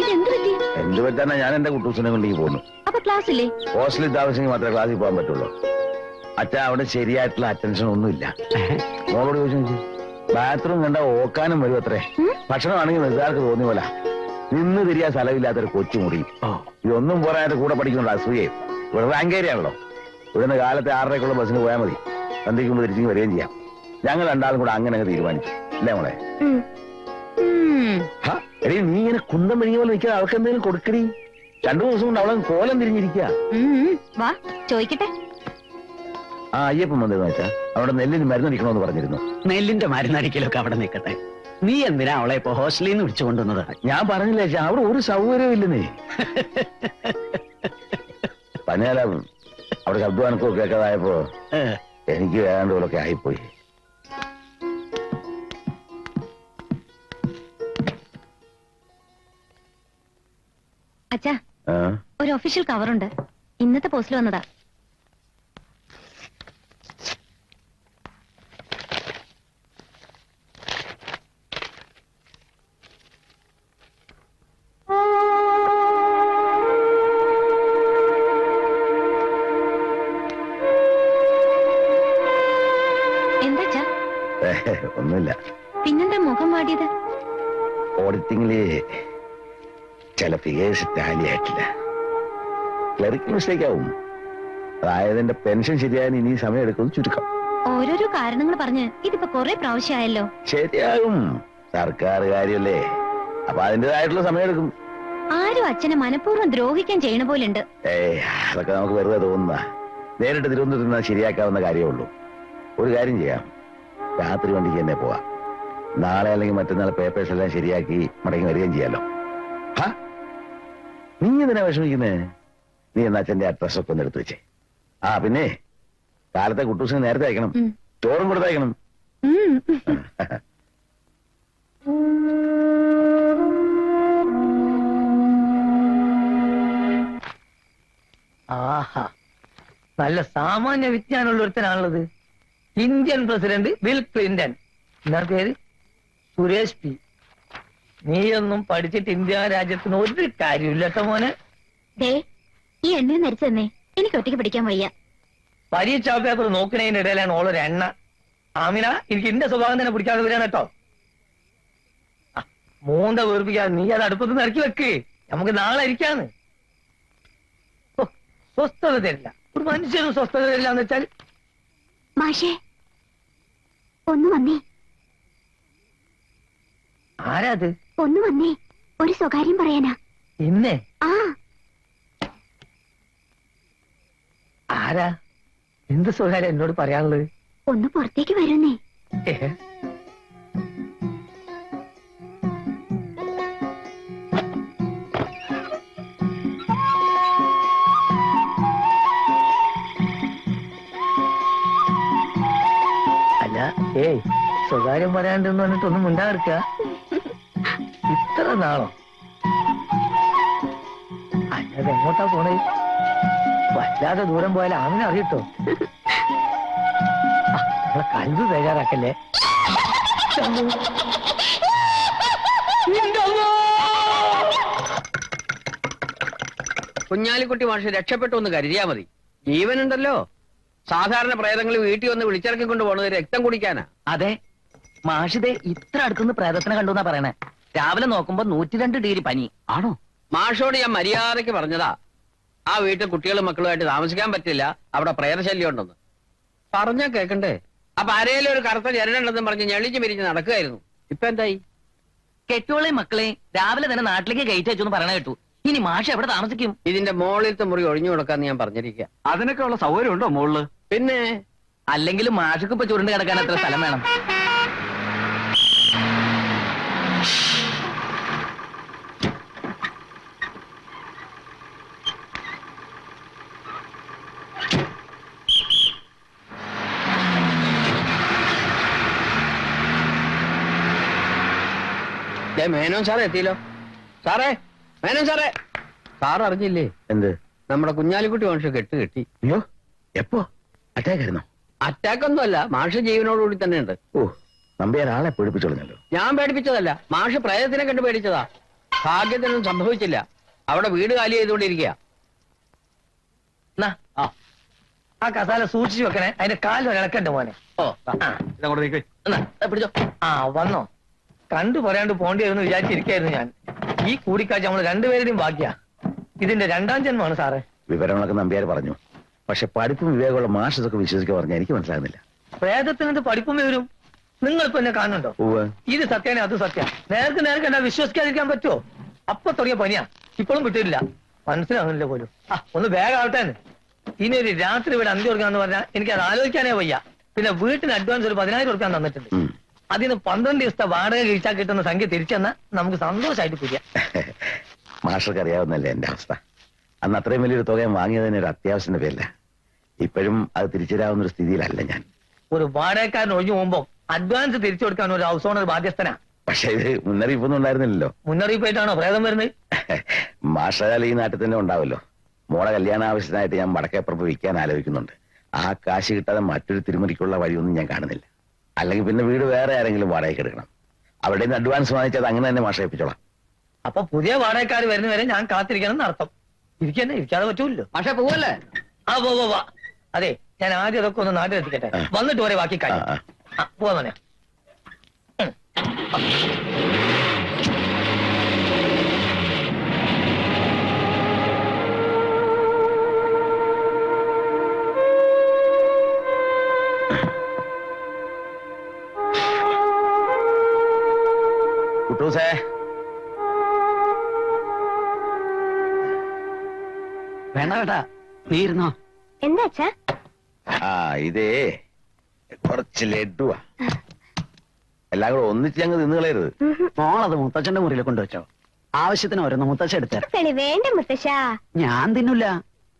ഇതെന്ത് പറ്റി എന്ത് പറ്റാനാ ഞാൻ എന്റെ കുട്ടൂസിനെ കൊണ്ടേക്ക് പോകുന്നു അപ്പൊ ക്ലാസ് ഇല്ലേ ഹോസ്റ്റലിൽ താമസിച്ചെങ്കിൽ മാത്രമേ ക്ലാസ്സിൽ പോകാൻ പറ്റുള്ളൂ. അച്ഛൻ അവിടെ ശരിയായിട്ടുള്ള അറ്റൻഷൻ ഒന്നുമില്ല. മോളോട് ചോദിച്ചു ബാത്റൂം കണ്ട ഓക്കാനും വരും അത്രേ. ഭക്ഷണമാണെങ്കിൽ നിസ്സാർക്ക് തോന്നിയ പോലെ. നിന്ന് തിരിയാൻ സ്ഥലമില്ലാത്തൊരു കൊച്ചു മുറി ഇതൊന്നും പോരാതെ കൂടെ പഠിക്കുന്നുണ്ട് അസൂയെ. ഇവിടെ റാങ്കേരിയാണല്ലോ ഇവിടുന്ന് കാലത്തെ ആറരക്കുള്ള ബസ്സിന് പോയാൽ മതി. എന്തെങ്കിലും തിരിച്ചു വരികയും ചെയ്യാം. ഞങ്ങൾ രണ്ടാളും കൂടെ അങ്ങനെ അങ്ങ് തീരുമാനിച്ചു. അല്ലേ മോളെ? എടീ നീ ഇങ്ങനെ കുന്തം പിരിഞ്ഞ പോലെ നിൽക്കാൻ അവൾക്ക് എന്തെങ്കിലും കൊടുക്കടി. രണ്ടു ദിവസം കൊണ്ട് അവളെ കോലം തിരിഞ്ഞിരിക്കുക വാ ചോദിക്കട്ടെ. ആ അയ്യപ്പം വന്നതെന്ന് വെച്ചാ അവിടെ നെല്ലിന് മരുന്നടിക്കണോന്ന് പറഞ്ഞിരുന്നു. നെല്ലിന്റെ മരുന്നടിക്കലൊക്കെ അവിടെ നിൽക്കട്ടെ. നീ എന്തിനാ അവളെ ഇപ്പൊ ഹോസ്റ്റലിൽ നിന്ന് വിളിച്ചു കൊണ്ടുവന്നത്? ഞാൻ പറഞ്ഞില്ലേ ചാ, അവിടെ ഒരു സൗകര്യവും ഇല്ലെന്നേ. പനിയാല അവിടെ ശബ്ദവാനക്കോ കേൾക്കാതായപ്പോ ഏ, എനിക്ക് വേണ്ട പോലൊക്കെ ആയിപ്പോയി. അച്ഛാ ആ, ഒരു ഒഫീഷ്യൽ കവറുണ്ട് ഇന്നത്തെ പോസ്റ്റിൽ വന്നതാ. ഫിഗേഴ്സ് ടാലി ആയിട്ടില്ല ക്ലറിക് മിസ്റ്റേക്ക് ആവും. അതായത് എന്റെ പെൻഷൻ ശരിയാൻ ഇനി സമയം എടുക്കും ചുരുക്കം. ഓരോരോ കാരണങ്ങൾ പറഞ്ഞ് ഇതിപ്പോ കൊറേ പ്രാവശ്യമായല്ലോ. ശരിയാകും. സർക്കാർ കാര്യല്ലേ അപ്പൊ അതിന്റേതായിട്ടുള്ള സമയം എടുക്കും ആരും അച്ഛനെ മനഃപൂർവം ദ്രോഹിക്കാൻ ചെയ്യണ പോലുണ്ട് ഏയ് അതൊക്കെ നമുക്ക് വെറുതെ തോന്നുന്ന നേരിട്ട് തിരുവനന്തപുരത്ത് നിന്നാൽ ശരിയാക്കാവുന്ന കാര്യമേ ഉള്ളൂ. ഒരു കാര്യം ചെയ്യാം. രാത്രി വണ്ടിക്ക് തന്നെ പോവാം. നാളെ അല്ലെങ്കിൽ മറ്റന്നാൾ പേപ്പേഴ്സ് എല്ലാം ശരിയാക്കി മടങ്ങി വരികയും ചെയ്യാലോ. ഹാ? നീ എന്തിനാ വിഷമിക്കുന്നേ? നീ എന്നാ അച്ഛന്റെ അഡ്രസ് ഒക്കെ ഒന്ന് എടുത്ത് വെച്ചേ. ആ പിന്നെ കാലത്തെ കുട്ടൂസിന് നേരത്തെ അയക്കണം. ചോറും കൊടുത്തയക്കണം. ആഹാ. നല്ല സാമാന്യ വിജ്ഞാനമുള്ള ഒരുത്തനാണുള്ളത്. Indian president Bill Clinton. എന്താ പേര്? സുരേഷ് പി. നീയൊന്നും പഠിച്ചിട്ട് ഇന്ത്യ രാജ്യത്തിന് ഒരു കാര്യമില്ല കേട്ടോ മോനെ. ദേ ഈ എണ്ണ നരിച്ചെന്നേ എനിക്ക് ഒറ്റയ്ക്ക് പഠിക്കാൻ വയ്യ. പരീക്ഷാ പേപ്പർ നോക്കണതിന്റെ ഇടയിലാണ് ഓളൊരു എണ്ണ. ആമിന എനിക്ക് എന്റെ സ്വഭാവം തന്നെ പിടിക്കാതെ വരാൻ കേട്ടോ. മൂന്ന മൂന്ത വീർപ്പിക്കാതെ നീ അത് അടുപ്പത്ത് നിന്ന് ഇറക്കി വെക്ക്. നമുക്ക് നാളെ ഇരിക്കാന്ന്. സ്വസ്ഥത തരില്ല. ഒരു മനുഷ്യനും സ്വസ്ഥത തരില്ല എന്ന് വെച്ചാൽ മാഷേ ഒന്ന് വന്നേ. ആരാത് ഒന്ന് വന്നേ. ഒരു സ്വകാര്യം പറയാനാ. ഇന്നേ? ആ. ആരാ? എന്ത് സ്വകാര്യം എന്നോട് പറയാനുള്ളത്? ഒന്ന് പുറത്തേക്ക് വരുന്നേ. ഏ? അല്ല ഏയ് സ്വകാര്യം പറയാണ്ടെന്ന് പറഞ്ഞിട്ടൊന്നും മിണ്ടാതിരിക്കുക ഇത്ര നാളോ? അല്ലാതെ എങ്ങോട്ടാ പോണേ? വല്ലാതെ ദൂരം പോയാൽ അങ്ങനെ അറിയട്ടോ. നമ്മളെ കൽവ് തയ്യാറാക്കല്ലേ കുഞ്ഞാലിക്കുട്ടി മാഷ് രക്ഷപ്പെട്ടു എന്ന് കരുതിയാ മതി. ജീവനുണ്ടല്ലോ. സാധാരണ പ്രേതങ്ങൾ വീട്ടിൽ വന്ന് വിളിച്ചിറക്കി കൊണ്ട് പോണത് രക്തം കുടിക്കാനാ. അതെ. മാഷിതെ ഇത്ര അടുത്തുനിന്ന് പ്രേതത്തിനെ കണ്ടു എന്നാ പറയണേ. രാവിലെ നോക്കുമ്പോ നൂറ്റിരണ്ട് ഡിഗ്രി പനി. ആണോ? മാഷോട് ഞാൻ മര്യാദയ്ക്ക് പറഞ്ഞതാ. ആ വീട്ടിൽ കുട്ടികളും മക്കളുമായിട്ട് താമസിക്കാൻ പറ്റില്ല. അവിടെ പ്രേതശല്യം ഉണ്ടെന്ന്. പറഞ്ഞാ കേക്കണ്ടേ? അപ്പൊ ആരേലും ഒരു കറുത്ത ജനലുണ്ടെന്നും പറഞ്ഞ് ഞെളിച്ച് പിരിഞ്ഞ് നടക്കുകയായിരുന്നു. ഇപ്പൊ എന്തായി? കെട്ടോളെ മക്കളെ രാവിലെ തന്നെ നാട്ടിലേക്ക് കയറ്റി വെച്ചു എന്ന് പറയണ കേട്ടു. ഇനി മാഷ എവിടെ താമസിക്കും? ഇതിന്റെ മോളിലത്തെ മുറി ഒഴിഞ്ഞു കൊടുക്കാന്ന് ഞാൻ പറഞ്ഞിരിക്കുക അതിനൊക്കെ ഉള്ള സൗകര്യം ഉണ്ടോ മോളിൽ? പിന്നെ? അല്ലെങ്കിൽ മാഷക്ക് ഇപ്പൊ ചുരുണ്ട് കിടക്കാൻ എത്ര സ്ഥലം വേണം. മേനോൻ സാറേ എത്തിയല്ലോ. സാറേ മേനോൻ സാറേ. സാർ അറിഞ്ഞില്ലേ? എന്ത്? നമ്മുടെ കുഞ്ഞാലിക്കുട്ടി മാഷ് കെട്ട് കെട്ടി. അയ്യോ എപ്പോ? അറ്റാക്ക് ആയിരുന്നോ? അറ്റാക്ക് ഒന്നുമല്ല മാഷ് ജീവനോടുകൂടി തന്നെ ഉണ്ട് ഓ നമ്പിയാർ ആളെ പേടിപ്പിച്ചോളഞ്ഞല്ലോ ഞാൻ പേടിപ്പിച്ചതല്ല മാഷ് പ്രേതത്തിനെ കണ്ട് പേടിച്ചതാ. ഭാഗ്യത്തിനൊന്നും സംഭവിച്ചില്ല. അവിടെ വീട് കാലി ചെയ്തുകൊണ്ടിരിക്കുക ആ. കസാല സൂക്ഷിച്ചു വെക്കണേ. അതിന്റെ കാലിൽ ഇളക്കണ്ട് മോനെ? ഓ ആ. ഇതങ്ങോട്ട് നീക്ക്. എന്നാ പിടിച്ചോ. ആ വന്നോ. കണ്ടു പറയാണ്ട് പോണ്ടി വരുമെന്ന് വിചാരിച്ചിരിക്കായിരുന്നു ഞാൻ. ഈ കൂടിക്കാഴ്ച നമ്മൾ രണ്ടുപേരുടെയും ഭാഗ്യ. ഇതിന്റെ രണ്ടാം ജന്മമാണ് സാറേ. വിവരങ്ങളൊക്കെ നമ്പ്യാർ പറഞ്ഞു. പക്ഷെ പഠിപ്പും വിവേകമുള്ള മാഷതൊക്കെ വിശ്വസിക്കാൻ പറഞ്ഞാൽ എനിക്ക് മനസ്സിലാകുന്നില്ല. പ്രേതത്തിനെന്ത് പഠിപ്പും വിവരും നിങ്ങൾ ഇപ്പൊ എന്നെ കാണുന്നുണ്ടോ? ഇത് സത്യാണെ അത് സത്യം നേർക്ക് നേർക്ക് എന്നാ വിശ്വസിക്കാതിരിക്കാൻ പറ്റുമോ അപ്പൊ തുടങ്ങിയ പനിയാ ഇപ്പോഴും വിട്ടിട്ടില്ല. മനസ്സിലാകുന്നില്ല പോലും. ആ ഒന്ന് വേഗാവട്ടെ ഇനി ഒരു രാത്രി ഇവിടെ അഞ്ചു കൊടുക്കാന്ന് പറഞ്ഞാൽ എനിക്ക് അത് ആലോചിക്കാനേ വയ്യ. പിന്നെ വീട്ടിന് അഡ്വാൻസ് ഒരു പതിനായിരം കൊടുക്കാൻ തന്നിട്ടുണ്ട്. അതിന് പന്ത്രണ്ട് ദിവസത്തെ വാടക കഴിച്ചാൽ കിട്ടുന്ന സംഖ്യ തിരിച്ചെന്ന നമുക്ക് സന്തോഷമായിട്ട് പിരിയാം. മാഷർക്ക് അറിയാവുന്നല്ലേ എന്റെ അവസ്ഥ? അന്ന് അത്രയും വലിയൊരു തുക വാങ്ങിയതിന് ഒരു അത്യാവശ്യത്തിന്റെ പേരില്ല ഇപ്പോഴും അത് തിരിച്ചുതരാവുന്ന ഒരു സ്ഥിതിയിലല്ല ഞാൻ. ഒരു വാടകക്കാരൻ ഒഴിഞ്ഞു പോകുമ്പോ അഡ്വാൻസ് തിരിച്ചു കൊടുക്കാൻ ഒരു ഹൗസ് ഓണർ ബാധ്യസ്ഥനാ. പക്ഷെ ഇത് മുന്നറിയിപ്പൊന്നും ഉണ്ടായിരുന്നില്ലല്ലോ. മുന്നറിയിപ്പായിട്ടാണോ പ്രേതം വരുന്നത്? മാഷകാലം ഈ നാട്ടിൽ തന്നെ ഉണ്ടാവല്ലോ മോളെ കല്യാണ ആവശ്യത്തിനായിട്ട് ഞാൻ വടക്കേപ്പുറപ്പ് വിൽക്കാൻ ആലോചിക്കുന്നുണ്ട്. ആ കാശ് കിട്ടാതെ മറ്റൊരു തിരുമുറിക്കുള്ള വഴിയൊന്നും ഞാൻ കാണുന്നില്ല. അല്ലെങ്കിൽ പിന്നെ വീട് വേറെ ആരെങ്കിലും വാടകയ്ക്ക് എടുക്കണം. അവിടെ നിന്ന് അഡ്വാൻസ് വാങ്ങിച്ചത് അങ്ങനെ തന്നെ മാഷേപ്പിച്ചോളാം അപ്പൊ പുതിയ വാടകക്കാർ വരുന്നവരെ ഞാൻ കാത്തിരിക്കണം എന്നർത്ഥം ഇരിക്കന്നെ ഇരിക്കാതെ പറ്റൂല്ലോ പക്ഷെ പോവല്ലേ? ആ പോ അതെ ഞാൻ ആദ്യം അതൊക്കെ ഒന്ന് നാട്ടിലെത്തിക്കട്ടെ വന്നിട്ട് ഒരേ ബാക്കി കാണാം പോവാ വേണ്ട നീ ഇരുന്നോ എന്താ ആ ഇതേ കുറച്ച് ലഡുവാ എല്ലാം കൂടെ ഒന്നിച്ച് ഞങ്ങൾ നിന്ന് കളയരുത്. മോളത് മുത്തച്ഛന്റെ മുറിയിൽ കൊണ്ടുവച്ചോ. ആവശ്യത്തിന് ഓരോന്ന് മുത്തച്ഛ എടുത്ത. കളി വേണ്ട മുത്തശ്ശ. ഞാൻ തിന്നില്ല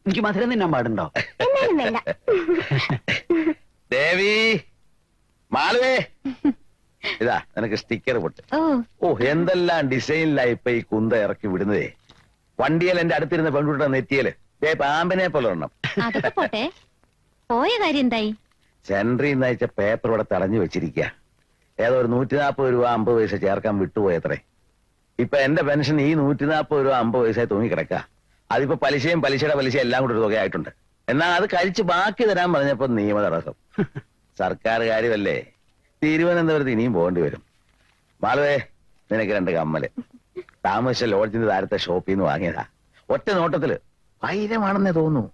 എനിക്ക് മധുരം തിന്നാൻ പാടുണ്ടോ? എന്നാലും ദേവി മാളുവേ. ഇതാ നിനക്ക് സ്റ്റിക്കർ പൊട്ട്. ഓ. ഓ എന്തെല്ലാം ഡിസൈനിലായി ഇപ്പൊ ഈ കുന്ത ഇറക്കി വിടുന്നതേ. വണ്ടിയിൽ എന്റെ അടുത്തിരുന്ന പെൺകുട്ടിയുടെ നെറ്റിയിൽ. പാമ്പിനെ പോലെ പോയ കാര്യം സെൻട്രി എന്നയച്ച പേപ്പർ ഇവിടെ തടഞ്ഞു വെച്ചിരിക്കുക ഏതോ ഒരു നൂറ്റി നാപ്പത് രൂപ അമ്പത് പൈസ ചേർക്കാൻ വിട്ടുപോയത്രേ. ഇപ്പൊ എന്റെ പെൻഷൻ ഈ നൂറ്റി നാപ്പത് രൂപ അമ്പത് പൈസ തൂങ്ങി കിടക്കുക അതിപ്പോ പലിശയും പലിശയുടെ പലിശ എല്ലാം കൂടി ഒരു തുകയായിട്ടുണ്ട്. എന്നാ അത് കഴിച്ച് ബാക്കി തരാൻ പറഞ്ഞപ്പോ നിയമ തടസ്സം. സർക്കാർ കാര്യമല്ലേ തിരുവനന്തപുരത്ത് ഇനിയും പോകേണ്ടി വരും. മാളുവേ നിനക്ക് രണ്ട് കമ്മൽ. താമസിച്ച ലോഡ്ജിന്റെ താരത്തെ ഷോപ്പിൽ നിന്ന് വാങ്ങിയതാ. ഒറ്റ നോട്ടത്തിൽ ആയിരമാണെന്ന് തോന്നുന്നു.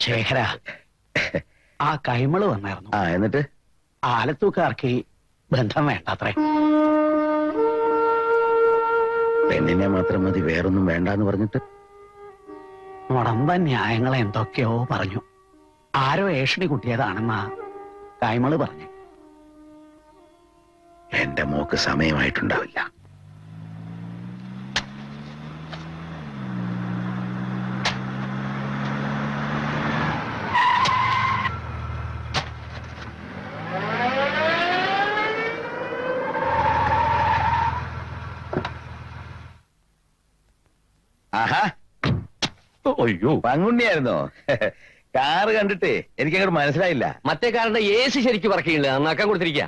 ശേഖര ആ കൈമൾ വന്നായിരുന്നു. ആ എന്നിട്ട്? ആലത്തൂക്കാർക്ക് ബന്ധം വേണ്ടത്രേ. പെണ്ണിനെ മാത്രം മതി വേറൊന്നും വേണ്ടെന്ന് പറഞ്ഞിട്ട്? മുടന്ത ന്യായങ്ങൾ എന്തൊക്കെയോ പറഞ്ഞു. ആരോ ഏഷണി കുട്ടിയതാണെന്നാ കൈമൾ പറഞ്ഞു. എന്റെ മോക്ക് സമയമായിട്ടുണ്ടാവില്ല. അയ്യോ. പങ്കുണ്ണിയായിരുന്നോ? കാറ് കണ്ടിട്ടേ എനിക്ക് അങ്ങോട്ട് മനസ്സിലായില്ല. മറ്റേ കാറിന്റെ ഏസി ശരിക്ക് പറക്കിയില്ല നന്നാക്കാൻ കൊടുത്തിരിക്കുക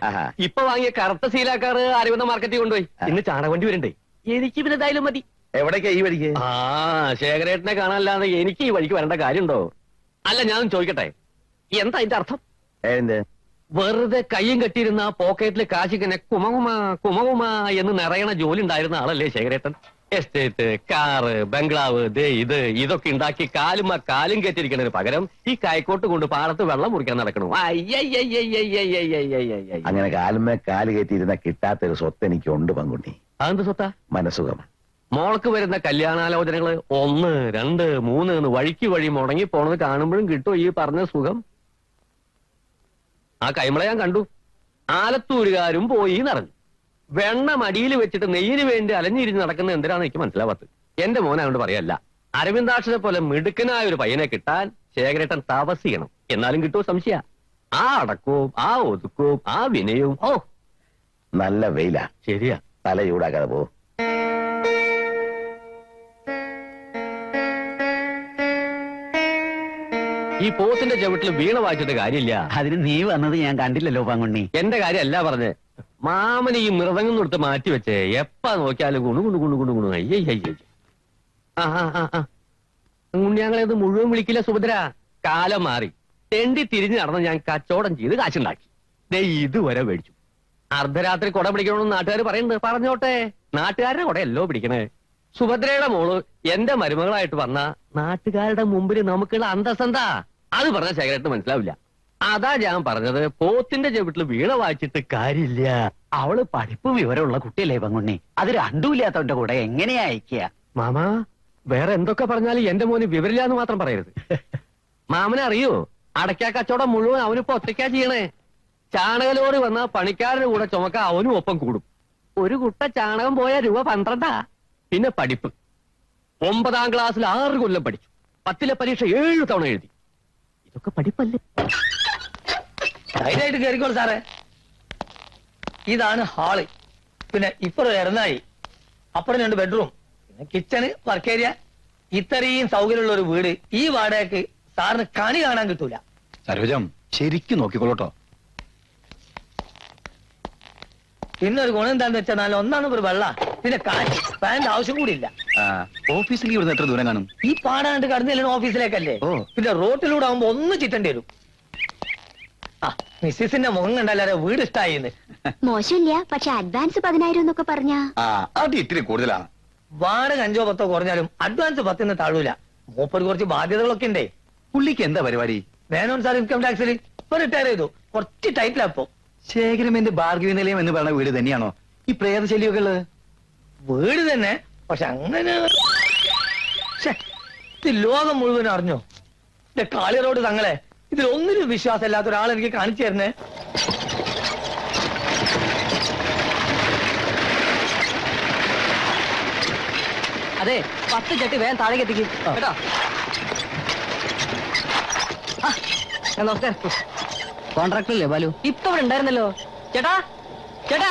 ഇപ്പൊ വാങ്ങിയ കറുത്ത സീലാക്കാറ് അരവിന്ദ മാർക്കറ്റിൽ കൊണ്ടുപോയി. ഇന്ന് ചാണകവണ്ടി വരണ്ടേ? എനിക്ക് പിന്നെ എന്തായാലും മതി. എവിടേക്കാ ഈ വഴിക്ക്? ആ ശേഖരേട്ടനെ കാണാനല്ലാതെ എനിക്ക് ഈ വഴിക്ക് വരേണ്ട കാര്യമുണ്ടോ? അല്ല ഞാനും ചോദിക്കട്ടെ. എന്താ അതിന്റെ അർത്ഥം? എന്ത് വെറുതെ കയ്യും കെട്ടിയിരുന്ന ആ പോക്കറ്റിൽ കാശിക്കനെ കുമകുമാ കുമകുമ എന്ന് നിറയണ ജോലി ഉണ്ടായിരുന്ന ആളല്ലേ ശേഖരേട്ടൻ? എസ്റ്റേറ്റ് കാറ് ബംഗ്ലാവ് ദേ ഇത് ഇതൊക്കെ ഉണ്ടാക്കി കാലും ആ കാലും കയറ്റിരിക്കുന്നതിന് പകരം ഈ കായ്ക്കോട്ട് കൊണ്ട് പാടത്ത് വെള്ളം മുറിക്കാൻ നടക്കണു. അങ്ങനെ കാലും കാൽ കയറ്റിയിരുന്ന കിട്ടാത്തൊരു സ്വത്ത് എനിക്ക് ഉണ്ട് പങ്കുണ്ണി അതെന്ത് സ്വത്താ മനസുഖം മോൾക്ക് വരുന്ന കല്യാണാലോചനകൾ ഒന്ന് രണ്ട് മൂന്ന് എന്ന് വഴിക്ക് വഴി മുടങ്ങി പോണത് കാണുമ്പോഴും കിട്ടും ഈ പറഞ്ഞ സുഖം ആ കൈമള ഞാൻ കണ്ടു ആലത്തൂരുകാരും പോയി നടന്നു വെണ്ണ മടിയിൽ വെച്ചിട്ട് നെയ്യിന് വേണ്ടി അലഞ്ഞിരിഞ്ഞ് നടക്കുന്നത് എന്തിനാണെന്ന് എനിക്ക് മനസ്സിലാവാത്തത്. എന്റെ മോനെ അതുകൊണ്ട് പറയല്ല. അരവിന്ദാക്ഷനെ പോലെ മിടുക്കനായ ഒരു പയ്യനെ കിട്ടാൻ ശേഖരേട്ടൻ തപസ് എന്നാലും കിട്ടുമോ സംശയ? ആ അടക്കവും ആ ഒതുക്കവും ആ വിനയവും ഓ നല്ല വെയില. ശരിയാ. തല ചൂടാക്കാതെ പോ. ഈ പോത്തിന്റെ ചവിട്ടിൽ വീണ വായിച്ചിട്ട് കാര്യമില്ല. അതിന് നീ വന്നത് ഞാൻ കണ്ടില്ലല്ലോ പാങ്കുണ്ണി എന്റെ കാര്യമല്ല പറഞ്ഞേ. മാമന് ഈ മൃതങ്ങം കൊടുത്ത് മാറ്റി വെച്ചേ എപ്പാ നോക്കിയാലും ഗുണു ഗുണു ഗുണു ഗുണു ഗുണു. അയ്യേ അയ്യേ ആ ആ ഞങ്ങളത് മുഴുവൻ വിളിക്കില്ല സുഭദ്ര. കാലം മാറി. തെണ്ടി തിരിഞ്ഞു നടന്ന് ഞാൻ കച്ചവടം ചെയ്ത് കാശുണ്ടാക്കി. ദേ ഇതുവരെ മേടിച്ചു. അർദ്ധരാത്രി കുട പിടിക്കണമെന്ന് നാട്ടുകാർ പറയുന്നുണ്ട് പറഞ്ഞോട്ടെ. നാട്ടുകാരുടെ കൊടയല്ലോ പിടിക്കണേ. സുഭദ്രയുടെ മോൾ എന്റെ മരുമകളായിട്ട് വന്ന നാട്ടുകാരുടെ മുമ്പിൽ നമുക്കുള്ള അന്തസ്സെന്താ? അത് പറഞ്ഞ ശേഖരട്ട് മനസ്സിലാവില്ല. അതാ ഞാൻ പറഞ്ഞത്. പോത്തിന്റെ ചെവിട്ടിൽ വീണ വായിച്ചിട്ട് കാര്യമില്ല. അവൾ പഠിപ്പ് വിവരമുള്ള കുട്ടിയല്ലേ പങ്കുണ്ണി? അത് രണ്ടുമില്ലാത്തവന്റെ കൂടെ എങ്ങനെയാ അയക്കുക മാമ വേറെ എന്തൊക്കെ പറഞ്ഞാലും എന്റെ മോന് വിവരില്ല എന്ന് മാത്രം പറയരുത്. മാമനെ അറിയോ? അടയ്ക്കാ കച്ചവടം മുഴുവൻ അവനിപ്പോ ഒറ്റയ്ക്കാ ചെയ്യണേ. ചാണകലോറി വന്ന പണിക്കാരുടെ കൂടെ ചുമക്ക അവനും ഒപ്പം കൂടും. ഒരു കുട്ട ചാണകം പോയ രൂപ പന്ത്രണ്ടാ? പിന്നെ പഠിപ്പ്. ഒമ്പതാം ക്ലാസ്സിൽ ആറ് കൊല്ലം പഠിച്ചു. പത്തിലെ പരീക്ഷ ഏഴ് തവണ എഴുതി. ഇതൊക്കെ പഠിപ്പല്ലേ? ധൈര്യമായിട്ട് കയറിക്കോളൂ സാറേ. ഇതാണ് ഹാൾ. പിന്നെ ഇപ്പുറം ഇറന്നായി അപ്പുറം രണ്ട് ബെഡ്റൂം. പിന്നെ കിച്ചണ് വർക്ക് ഏരിയ. ഇത്രയും സൗകര്യമുള്ള ഒരു വീട് ഈ വാടകയ്ക്ക് സാറിന് കണി കാണാൻ കിട്ടൂല. സരോജം ശരിക്കും നോക്കിക്കോളൂട്ടോ. പിന്നെ ഒരു ഗുണം എന്താന്ന് വെച്ചാൽ നല്ല ഒന്നാണ് ഒരു വെള്ള പിന്നെ കാറ്റ് ഫാനിന്റെ ആവശ്യം കൂടി ഇല്ല ഓഫീസിലേക്ക് ഇവിടുന്ന് എത്ര ദൂരം കാണും? ഈ പാടാണ്ട് കടന്നില്ല ഓഫീസിലേക്കല്ലേ? പിന്നെ റോട്ടിലൂടെ ആവുമ്പോ ഒന്ന് ചിറ്റേണ്ടി വരും. മിസ്സിന്റെ മുഖം കണ്ടാലേ വീട് ഇഷ്ടായിന്ന് മോശമില്ല പക്ഷെ അഡ്വാൻസ് പതിനായിരം എന്നൊക്കെ പറഞ്ഞ. ആ അത് ഇത്തിരി കൂടുതലാണ് വാടക അഞ്ചോ പത്തോ കുറഞ്ഞാലും അഡ്വാൻസ് പത്തിന് താഴൂല. മൂപ്പർ കുറച്ച് ബാധ്യതകളൊക്കെ ഉണ്ടേ പുള്ളിക്ക് എന്താ പരിപാടി? വേണോൻ സാർ ഇൻകം ടാക്സിൽ ഇപ്പൊ റിട്ടയർ ചെയ്തു. കുറച്ച് ടൈറ്റിലാ ഇപ്പൊ. ശേഖരമെന്റെ ഭാർഗവി നിലയം എന്ന് പറയുന്ന വീട് തന്നെയാണോ? ഈ പ്രേതശല്യമൊക്കെ ഉള്ളത്? വീട് തന്നെ. പക്ഷെ അങ്ങനെ ലോകം മുഴുവൻ അറിഞ്ഞോ? കാളി റോഡ് തങ്ങളെ ഇതിൽ ഒന്നിനും വിശ്വാസമില്ലാത്ത ഒരാൾ എനിക്ക് കാണിച്ചു തരുന്നേ. അതെ പത്ത് ചട്ടി വേഗം താഴേക്ക് എത്തിക്കും. കേട്ടോ? നമസ്കാരം. കോൺട്രാക്ടർ അല്ലേ ബാലു? ഇപ്പൊ ഇവിടെ ഉണ്ടായിരുന്നല്ലോ. ചേട്ടാ ചേട്ടാ.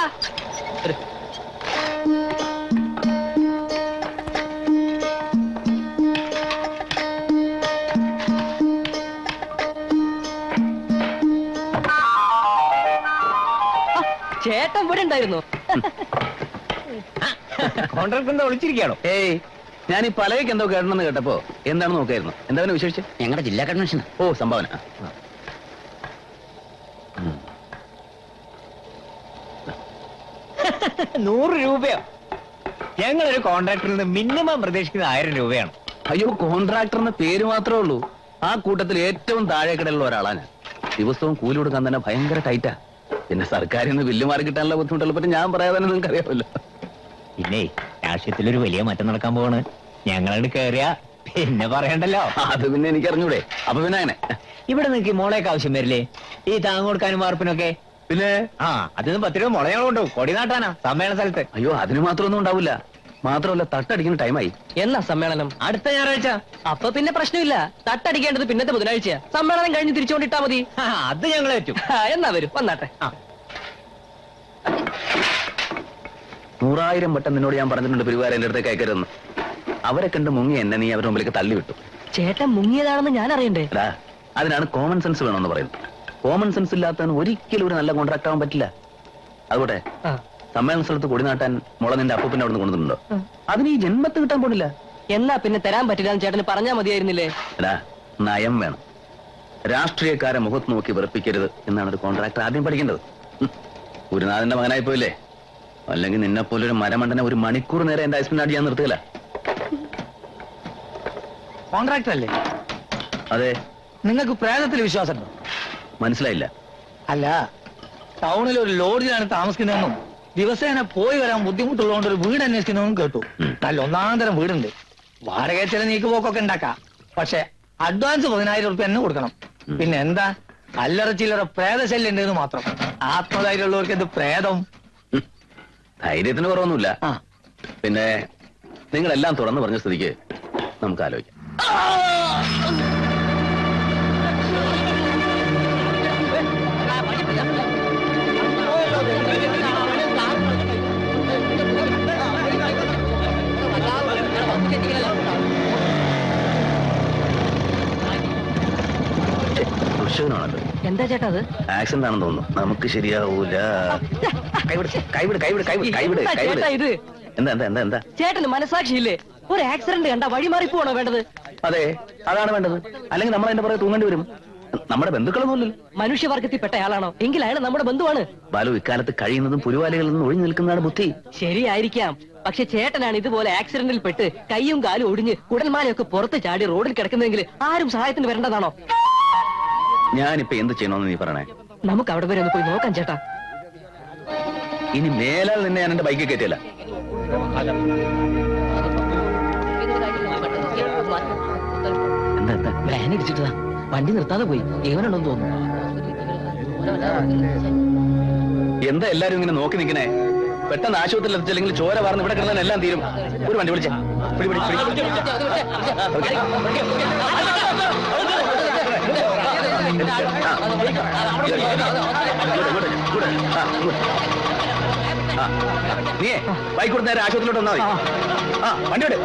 ഉണ്ടായിരുന്നു. കോൺട്രാക്ടർ എന്താ വിളിച്ചിരിക്കുകയാണോ? ഏയ് ഞാൻ ഈ പലകയ്ക്ക് എന്തോ കേട്ടണമെന്ന് കേട്ടപ്പോ എന്താണ് നോക്കായിരുന്നു. എന്താ വിശേഷിച്ച്? ഞങ്ങളുടെ ജില്ലാ കൺവെൻഷൻ ഓ സംഭാവന. നൂറ് രൂപയോ? ഞങ്ങളൊരു കോൺട്രാക്ടറിൽ നിന്ന് മിനിമം പ്രതീക്ഷിക്കുന്നത് ആയിരം രൂപയാണ്. അയ്യോ കോൺട്രാക്ടറിന് പേര് മാത്രമേ ഉള്ളൂ. ആ കൂട്ടത്തിൽ ഏറ്റവും താഴേക്കിടയിലുള്ള ഒരാളാണ് ദിവസവും കൂലി കൊടുക്കാൻ തന്നെ ഭയങ്കര ടൈറ്റാ. പിന്നെ സർക്കാരിൽ നിന്ന് ബില്ല് മാറി കിട്ടാനുള്ള ബുദ്ധിമുട്ടുള്ള പറ്റി ഞാൻ പറയാതെ തന്നെ നിങ്ങൾക്ക് അറിയാമല്ലോ പിന്നെ രാഷ്ട്രീയത്തിലൊരു വലിയ മാറ്റം നടക്കാൻ പോവാണ്. ഞങ്ങളോട് കയറിയ പിന്നെ പറയണ്ടല്ലോ. അത് പിന്നെ എനിക്ക് അറിഞ്ഞൂടെ അപ്പൊ പിന്നെ അങ്ങനെ. ഇവിടെ നിങ്ങൾക്ക് മോളേക്ക് ആവശ്യം വരില്ലേ? ഈ താങ്ങ് കൊടുക്കാനും വാർപ്പിനൊക്കെ? പിന്നെ? ആ അതിന് പത്ത് രൂപ മുള ഞങ്ങൾ കൊണ്ടുപോകും. കൊടി നാട്ടാനാ. സമ്മേളന സ്ഥലത്ത്. അയ്യോ അതിന് മാത്രമൊന്നും ഉണ്ടാവില്ല. മാത്രമല്ല തട്ടടിക്കുന്ന ടൈമായി. എന്നാ സമ്മേളനം? അടുത്ത ഞായറാഴ്ച. അപ്പൊ പിന്നെ പ്രശ്നമില്ല. തട്ടടിക്കേണ്ടത് പിന്നത്തെ ബുധനാഴ്ച. സമ്മേളനം കഴിഞ്ഞ് തിരിച്ചുകൊണ്ടിട്ടാ മതി. അത് ഞങ്ങൾ പറ്റും. എന്നാ വരും. വന്നാട്ടെ. നൂറായിരം വട്ടം നിന്നോട് ഞാൻ പറഞ്ഞിട്ടുണ്ട് പെരുവാരം എന്റെ അടുത്തേക്ക് അയക്കരുതെന്ന്. അവരെ കണ്ട് മുങ്ങി എന്നെ നീ അവരുടെ മുമ്പിലേക്ക് തള്ളിവിട്ടു. ചേട്ടൻ മുങ്ങിയതാണെന്ന് ഞാൻ അറിയണ്ടേ? അതിനാണ് കോമൺ സെൻസ് വേണമെന്ന് പറയുന്നത്. കോമൺ സെൻസ് ഇല്ലാത്തവന് ഒരിക്കലും ഒരു നല്ല കോൺട്രാക്ട് ആവാൻ പറ്റില്ല. അതുകൊട്ടെ ആ. സമ്മേളന സ്ഥലത്ത് കൊടി നാട്ടാൻ മുള നിന്റെ അപ്പൂപ്പിന്റെ അവിടെ നിന്ന് കൊണ്ടുവന്നിട്ടുണ്ടോ. അതിന് ഈ ജന്മത്ത് കിട്ടാൻ പോണില്ല. എന്നാ പിന്നെ തരാൻ പറ്റില്ല എന്ന് ചേട്ടന് പറഞ്ഞാ മതിയായിരുന്നില്ലേ? എടാ നയം വേണം. രാഷ്ട്രീയക്കാരെ മുഖത്ത് നോക്കി വെറുപ്പിക്കരുത് എന്നാണ് ഒരു കോൺട്രാക്ടർ ആദ്യം പഠിക്കേണ്ടത്. ഗുരുനാഥന്റെ മകനായി പോയില്ലേ? അല്ലെങ്കിൽ നിന്നെ പോലെ ഒരു മരമണ്ടനെ ഒരു മണിക്കൂർ നേരം എന്റെ ഐസ്മിൻ അടിയാൻ നിർത്തുകയില്ല കോൺട്രാക്ടർ അല്ലേ? അതെ. നിങ്ങൾക്ക് പ്രേതത്തിൽ വിശ്വാസമുണ്ടോ? മനസ്സിലായില്ല. അല്ല ടൗണിൽ ഒരു ലോഡ്ജിലാണ് താമസിക്കുന്നതെന്നും ദിവസേന പോയി വരാൻ ബുദ്ധിമുട്ടുള്ളതുകൊണ്ട് ഒരു വീട് അന്വേഷിക്കുന്നതും കേട്ടു. നല്ല ഒന്നാം തരം വീടുണ്ട്. വാടക ചില നീക്കുപോക്കൊക്കെ ഉണ്ടാക്കാം. പക്ഷെ അഡ്വാൻസ് പതിനായിരം റുപ്യ തന്നെ കൊടുക്കണം. പിന്നെ എന്താ? അല്ലറ ചില്ലറ പ്രേതശല്യം ഉണ്ടെന്ന് മാത്രം ആത്മധൈര്യമുള്ളവർക്ക് എന്ത് പ്രേതം? ധൈര്യത്തിന് കുറവൊന്നുമില്ല. ആ. പിന്നെ നിങ്ങളെല്ലാം തുറന്നു പറഞ്ഞ സ്ഥിതിക്ക് നമുക്ക് ആലോചിക്കാം. എന്താ ചേട്ടാ അത്? ആക്സിഡന്റ് ആണെന്ന് തോന്നുന്നു. നമുക്ക് ശരിയാവൂല. കൈവിട് കൈവിട് കൈവിട് കൈവിട് കൈവിട് എന്താ കൈവിട് ചേട്ടാ ഇത്? എന്താ എന്താ എന്താ എന്താ? ചേട്ടന് മനസാക്ഷിയില്ലേ ഒരു ആക്സിഡന്റ് കണ്ട വഴിമാറി പോണോ വേണ്ടത്? അതെ അതാണ് വേണ്ടത്. അല്ലെങ്കിൽ നമ്മൾ അതിന്റെ പുറകെ തൂങ്ങേണ്ടി വരും. നമ്മുടെ ബന്ധുക്കളൊന്നുമില്ലല്ലോ മനുഷ്യവർഗത്തിൽപ്പെട്ട ആളാണോ? എങ്കിൽ അയാൾ നമ്മുടെ ബന്ധുവാണ്. ബാലു ഇക്കാലത്ത് കഴിയുന്നതും പുരുവാലികളിൽ നിന്ന് ഒഴിഞ്ഞു നിൽക്കുന്നതാണ് ബുദ്ധി. ശരിയായിരിക്കാം. പക്ഷെ ചേട്ടനാണ് ഇതുപോലെ ആക്സിഡന്റിൽ പെട്ട് കൈയും കാലും ഒടിഞ്ഞ് കുടൽമാലയൊക്കെ പുറത്ത് ചാടി റോഡിൽ കിടക്കുന്നതെങ്കിൽ ആരും സഹായത്തിന് വരേണ്ടതാണോ? ഞാനിപ്പോ എന്ത് ചെയ്യണമെന്ന് നീ പറയണേ നമുക്ക് അവിടെ വരെ ഒന്ന് പോയി നോക്കാം ചേട്ടാ ഇനി മേലാൽ നിന്നെ ഞാൻ എന്റെ ബൈക്കിൽ കയറ്റില്ല എന്താ എന്താ പ്ലാൻ ഇടിച്ചിട്ടതാ വണ്ടി നിർത്താതെ പോയി ഏവനുണ്ടെന്ന് തോന്നുന്നു എന്താ എല്ലാരും ഇങ്ങനെ നോക്കി നിൽക്കണേ പെട്ടെന്ന് ആശുപത്രിയിൽ എത്തിച്ചില്ലെങ്കിൽ ചോര വാർന്ന് ഇവിടെ കിടന്നാൽ എല്ലാം തീരും ഒരു വണ്ടി വിളിച്ചേ പിടി, പിടി, പിടി. ഓക്കേ. ആ. ഇങ്ങോട്ട്, ഇങ്ങോട്ട്, ഇങ്ങോട്ട്. ആ, ഇങ്ങോട്ട്. ആ. നീയേ ബൈക്ക് കൊടുത്ത് നേരെ ആശുപത്രിയിലോട്ട് വന്നാൽ മതി ആ വണ്ടി വിട്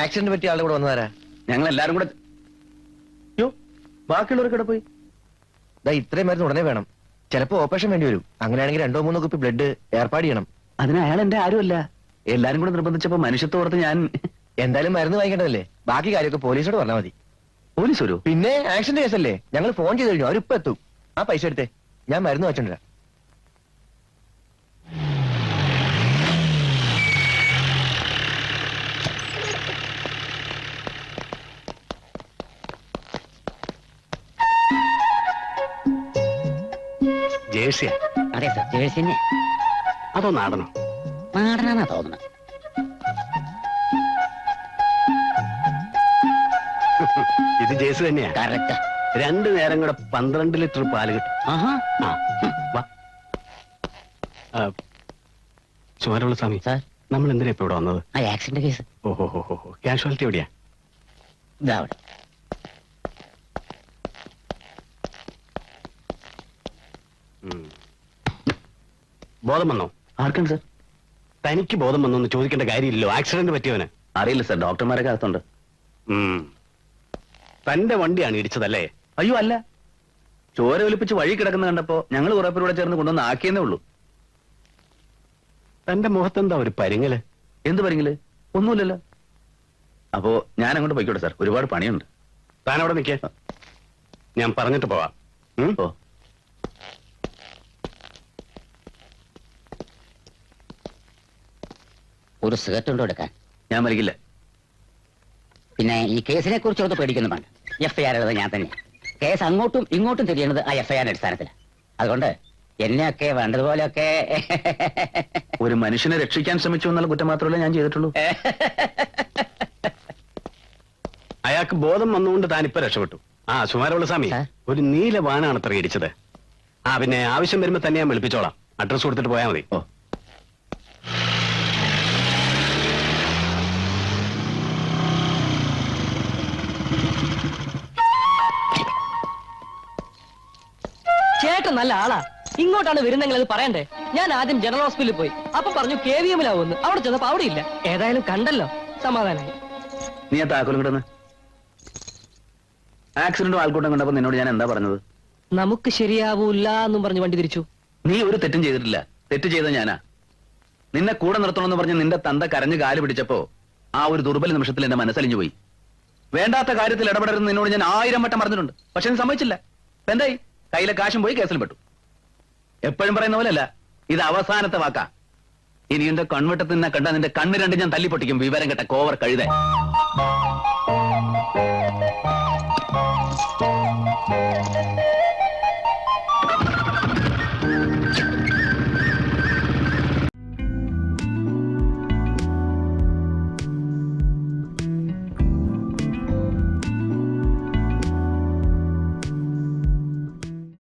ആക്സിഡന്റ് പറ്റിയ ആളുടെ കൂടെ വന്നതാരാ? ഞങ്ങൾ എല്ലാരും കൂടെ യോ ബാക്കിയുള്ളവർക്ക് ഇവിടെ പോയി? ദാ ഇത്രയും മരുന്ന് ഉടനെ വേണം. ചിലപ്പോ ഓപ്പറേഷൻ വേണ്ടി വരും. അങ്ങനെയാണെങ്കിൽ രണ്ടോ മൂന്നോ കുപ്പി ബ്ലഡ് ഏർപ്പാട് ചെയ്യണം. അതിന് അയാൾ എന്റെ ആരുമല്ല. എല്ലാരും കൂടെ നിർബന്ധിച്ചപ്പോ മനുഷ്യത്വർത്ത് ഞാൻ എന്തായാലും മരുന്ന് വാങ്ങിക്കേണ്ടതല്ലേ? ബാക്കി കാര്യമൊക്കെ പോലീസോട് പറഞ്ഞാൽ മതി. പോലീസ് വരൂ പിന്നെ ആക്സിഡന്റ് കേസല്ലേ? ഞങ്ങൾ ഫോൺ ചെയ്ത് കഴിഞ്ഞു അവരിപ്പോ എത്തും ആ പൈസ എടുത്തേ. ഞാൻ മരുന്ന് ജേഴ്സിയാ? അതെ സർ ജേഴ്സി അതോ നാടനോ നാടനാന്നാ തോന്നുന്നത്. ഇത് ജേസു തന്നെയാ. കറക്റ്റ് രണ്ടു നേരം കൂടെ പന്ത്രണ്ട് ലിറ്റർ പാൽ കിട്ടും. ആഹാ. ആ, വാ. ആ, സുമാരമുള്ള സ്വാമി സാർ. നമ്മൾ എന്തിനാ ഇപ്പൊ ഇവിടെ വന്നത്? ആ ആക്സിഡന്റ് കേസ് ഓഹോ ഹോ ഹോ കാഷ്വാലിറ്റി എവിടെയാ? ഇതാ അവിടെ. ഉം. ബോധം വന്നോ? ആർക്കാണ് സാർ? തനിക്ക് ബോധം വന്നോ എന്ന് ചോദിക്കേണ്ട കാര്യമില്ലല്ലോ. ആക്സിഡന്റ് പറ്റിയവന്. അറിയില്ല സാർ. ഡോക്ടർമാരൊക്കെ അകത്തുണ്ട്. ഉം. തന്റെ വണ്ടിയാണ് ഇടിച്ചതല്ലേ? അയ്യോ അല്ല. ചോര ഒലിപ്പിച്ച് വഴി കിടക്കുന്ന കണ്ടപ്പോ ഞങ്ങൾ കുറെ പേരൂടെ ചേർന്ന് കൊണ്ടുവന്ന് ആക്കിയെന്നേ ഉള്ളൂ. തന്റെ മുഖത്തെന്താ ഒരു പരിങ്ങൽ? എന്ത് പരിങ്ങൽ? ഒന്നുമില്ലല്ലോ. അപ്പോ ഞാൻ അങ്ങോട്ട് പോയിക്കോട്ടെ സാർ. ഒരുപാട് പണിയുണ്ട്. താൻ അവിടെ നിൽക്കേ ഞാൻ പറഞ്ഞിട്ട് പോവാം. ഓ ഒരു സിഗരറ്റ് ഉണ്ടോ എടുക്കാൻ? ഞാൻ മരിക്കില്ല പിന്നെ ഈ കേസിനെ കുറിച്ച് പേടിക്കുന്നു വേണ്ട. എഫ് ഐ ആർ എഴുതാൻ ഞാൻ തന്നെ കേസ് അങ്ങോട്ടും ഇങ്ങോട്ടും തിരിയണത് ആ എഫ് ഐ ആർ അടിസ്ഥാനത്തിൽ അതുകൊണ്ട് എന്നെയൊക്കെ വേണ്ടതുപോലെയൊക്കെ ഒരു മനുഷ്യനെ രക്ഷിക്കാൻ ശ്രമിച്ചു എന്നുള്ള കുറ്റം മാത്രമല്ല ഞാൻ ചെയ്തിട്ടുള്ളൂ? അയാൾക്ക് ബോധം വന്നുകൊണ്ട് താൻ ഇപ്പൊ രക്ഷപ്പെട്ടു. ആ സുമാരമുള്ള സ്വാമി സാർ? ഒരു നീല വാനാണ് അത്ര ഇടിച്ചത് ആ പിന്നെ ആവശ്യം വരുമ്പോ തന്നെ ഞാൻ വിളിപ്പിച്ചോളാം. അഡ്രസ് കൊടുത്തിട്ട് പോയാൽ മതി. ഓ. നല്ല ആളാ. ഇങ്ങോട്ടാണ് വരുന്നെങ്കിൽ അത് പറയണ്ടേ? ഞാൻ ആദ്യം ജനറൽ ഹോസ്പിറ്റലിൽ പോയി. അപ്പൊ പറഞ്ഞു കെ വി എമ്മിലാവുമെന്ന് അവിടെ ചെന്നപ്പോ അവിടെ ഇല്ല. ഏതായാലും കണ്ടല്ലോ. സമാധാനായി. നീ ആ താക്കോലും കിടന്ന് ആക്സിഡന്റും ആൾക്കൂട്ടം കണ്ടപ്പോ നിന്നോട് ഞാൻ എന്താ പറഞ്ഞത്? നമുക്ക് ശരിയാവൂല്ല എന്നും പറഞ്ഞു വണ്ടി തിരിച്ചു. നീ ഒരു തെറ്റും ചെയ്തിട്ടില്ല. തെറ്റ് ചെയ്ത ഞാനാ. നിന്നെ കൂടെ നിർത്തണമെന്ന് പറഞ്ഞ് നിന്റെ തന്ത കരഞ്ഞ് കാൽ പിടിച്ചപ്പോ ആ ഒരു ദുർബല നിമിഷത്തിൽ എന്റെ മനസ്സലിഞ്ഞു പോയി. വേണ്ടാത്ത കാര്യത്തിൽ ഇടപെടരുത് നിന്നോട് ഞാൻ ആയിരം വട്ടം പറഞ്ഞിട്ടുണ്ട്. പക്ഷെ നീ സമ്മതിച്ചില്ല. എന്തായി കയ്യിലെ കാശും പോയി കേസിൽ പെട്ടു. എപ്പോഴും പറയുന്ന പോലെയല്ല ഇത് അവസാനത്തെ വാക്കാ. ഇനി എന്റെ കൺവെട്ടത്തിൽ നിന്നെ കണ്ട നിന്റെ കണ്ണ് രണ്ട് ഞാൻ തല്ലി പൊട്ടിക്കും വിവരം കെട്ട കോവർ കഴുത